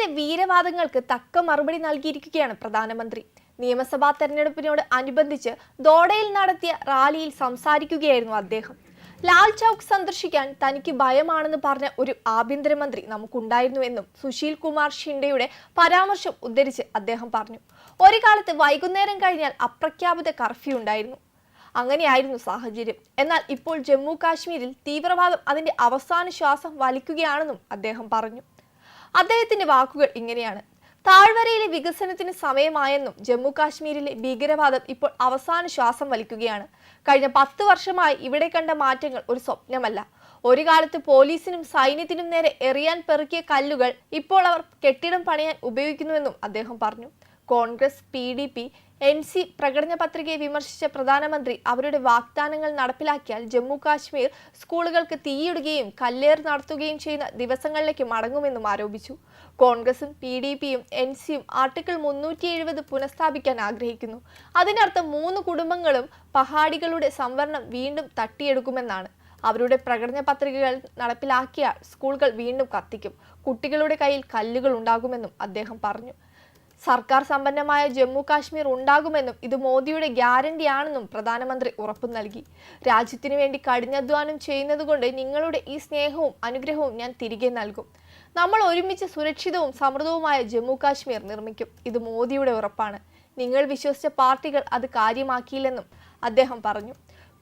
കോൺഗ്രസിന്റെ വീരവാദങ്ങൾക്ക് തക്ക മറുപടി നൽകിയിരിക്കുകയാണ് പ്രധാനമന്ത്രി. നിയമസഭാ തെരഞ്ഞെടുപ്പിനോട് അനുബന്ധിച്ച് ദോഡയിൽ നടത്തിയ റാലിയിൽ സംസാരിക്കുകയായിരുന്നു അദ്ദേഹം. ലാൽ ചൌക്ക് സന്ദർശിക്കാൻ തനിക്ക് ഭയമാണെന്ന് പറഞ്ഞ ഒരു ആഭ്യന്തരമന്ത്രി നമുക്കുണ്ടായിരുന്നുവെന്നും സുശീൽ കുമാർ ഷിൻഡെയുടെ പരാമർശം ഉദ്ധരിച്ച് അദ്ദേഹം പറഞ്ഞു. ഒരു കാലത്ത് വൈകുന്നേരം കഴിഞ്ഞാൽ അപ്രഖ്യാപിത കർഫ്യൂ ഉണ്ടായിരുന്നു. അങ്ങനെയായിരുന്നു സാഹചര്യം. എന്നാൽ ഇപ്പോൾ ജമ്മു കാശ്മീരിൽ തീവ്രവാദം അതിന്റെ അവസാന ശ്വാസം വലിക്കുകയാണെന്നും അദ്ദേഹം പറഞ്ഞു. അദ്ദേഹത്തിന്റെ വാക്കുകൾ ഇങ്ങനെയാണ്. താഴ്വരയിലെ വികസനത്തിന് സമയമായെന്നും ജമ്മു കാശ്മീരിലെ ഭീകരവാദം ഇപ്പോൾ അവസാന ശ്വാസം വലിക്കുകയാണ്. കഴിഞ്ഞ പത്ത് വർഷമായി ഇവിടെ കണ്ട മാറ്റങ്ങൾ ഒരു സ്വപ്നമല്ല. ഒരു കാലത്ത് പോലീസിനും സൈന്യത്തിനും നേരെ എറിയാൻ പെറുക്കിയ കല്ലുകൾ ഇപ്പോൾ അവർ കെട്ടിടം പണിയാൻ ഉപയോഗിക്കുന്നുവെന്നും അദ്ദേഹം പറഞ്ഞു. കോൺഗ്രസ് പി എൻ സി പ്രകടന പത്രികയെ വിമർശിച്ച പ്രധാനമന്ത്രി അവരുടെ വാഗ്ദാനങ്ങൾ നടപ്പിലാക്കിയാൽ ജമ്മു കാശ്മീർ സ്കൂളുകൾക്ക് തീയിടുകയും കല്ലേർ നടത്തുകയും ചെയ്യുന്ന ദിവസങ്ങളിലേക്ക് മടങ്ങുമെന്നും ആരോപിച്ചു. കോൺഗ്രസും പി ഡി പിയും എൻ സിയും ആർട്ടിക്കിൾ മുന്നൂറ്റി എഴുപത് പുനഃസ്ഥാപിക്കാൻ ആഗ്രഹിക്കുന്നു. അതിനർത്ഥം മൂന്ന് കുടുംബങ്ങളും പഹാടികളുടെ സംവരണം വീണ്ടും തട്ടിയെടുക്കുമെന്നാണ്. അവരുടെ പ്രകടന പത്രികകൾ നടപ്പിലാക്കിയാൽ സ്കൂളുകൾ വീണ്ടും കത്തിക്കും. കുട്ടികളുടെ കയ്യിൽ കല്ലുകൾ ഉണ്ടാകുമെന്നും അദ്ദേഹം പറഞ്ഞു. സർക്കാർ സമ്പന്നമായ ജമ്മു കാശ്മീർ ഉണ്ടാകുമെന്നും ഇത് മോദിയുടെ ഗ്യാരണ്ടിയാണെന്നും പ്രധാനമന്ത്രി ഉറപ്പു നൽകി. രാജ്യത്തിനു വേണ്ടി കഠിനാധ്വാനം ചെയ്യുന്നതുകൊണ്ട് നിങ്ങളുടെ ഈ സ്നേഹവും അനുഗ്രഹവും ഞാൻ തിരികെ നൽകും. നമ്മൾ ഒരുമിച്ച് സുരക്ഷിതവും സമൃദ്ധവുമായ ജമ്മു കാശ്മീർ നിർമ്മിക്കും. ഇത് മോദിയുടെ ഉറപ്പാണ്. നിങ്ങൾ വിശ്വസിച്ച പാർട്ടികൾ അത് കാര്യമാക്കിയില്ലെന്നും അദ്ദേഹം പറഞ്ഞു.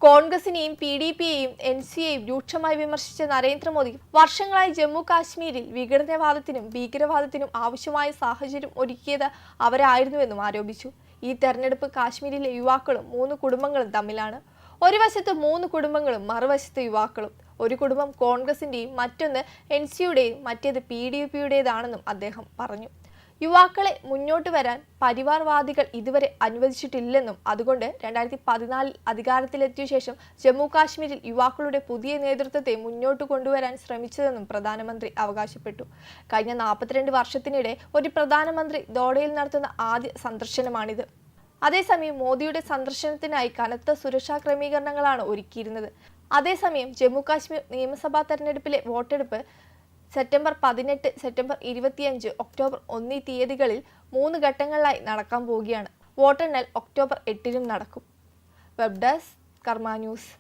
കോൺഗ്രസിനെയും പി ഡി പിയെയും എൻ സി എയും രൂക്ഷമായി വിമർശിച്ച നരേന്ദ്രമോദി വർഷങ്ങളായി ജമ്മു കാശ്മീരിൽ വിഘടനവാദത്തിനും ഭീകരവാദത്തിനും ആവശ്യമായ സാഹചര്യം ഒരുക്കിയത് അവരായിരുന്നുവെന്നും ആരോപിച്ചു. ഈ തെരഞ്ഞെടുപ്പ് കാശ്മീരിലെ യുവാക്കളും മൂന്ന് കുടുംബങ്ങളും തമ്മിലാണ്. ഒരു വശത്ത് മൂന്ന് കുടുംബങ്ങളും മറുവശത്ത് യുവാക്കളും. ഒരു കുടുംബം കോൺഗ്രസിന്റെയും മറ്റൊന്ന് എൻ സിയുടെയും മറ്റേത് പി ഡി പിയുടേതാണെന്നും അദ്ദേഹം പറഞ്ഞു. യുവാക്കളെ മുന്നോട്ട് വരാൻ പരിവാർവാദികൾ ഇതുവരെ അനുവദിച്ചിട്ടില്ലെന്നും അതുകൊണ്ട് രണ്ടായിരത്തി പതിനാലിൽ അധികാരത്തിലെത്തിയ ശേഷം ജമ്മു കാശ്മീരിൽ യുവാക്കളുടെ പുതിയ നേതൃത്വത്തെ മുന്നോട്ട് കൊണ്ടുവരാൻ ശ്രമിച്ചതെന്നും പ്രധാനമന്ത്രി അവകാശപ്പെട്ടു. കഴിഞ്ഞ നാൽപ്പത്തിരണ്ട് വർഷത്തിനിടെ ഒരു പ്രധാനമന്ത്രി ദോഡയിൽ നടത്തുന്ന ആദ്യ സന്ദർശനമാണിത്. അതേസമയം മോദിയുടെ സന്ദർശനത്തിനായി കനത്ത സുരക്ഷാ ക്രമീകരണങ്ങളാണ് ഒരുക്കിയിരുന്നത്. അതേസമയം ജമ്മു കാശ്മീർ നിയമസഭാ തെരഞ്ഞെടുപ്പിലെ വോട്ടെടുപ്പ് സെപ്റ്റംബർ പതിനെട്ട് സെപ്റ്റംബർ ഇരുപത്തിയഞ്ച് ഒക്ടോബർ ഒന്നീ തീയതികളിൽ മൂന്ന് ഘട്ടങ്ങളിലായി നടക്കാൻ പോവുകയാണ്. വോട്ടെണ്ണൽ ഒക്ടോബർ എട്ടിനും നടക്കും. Web desk Karma news.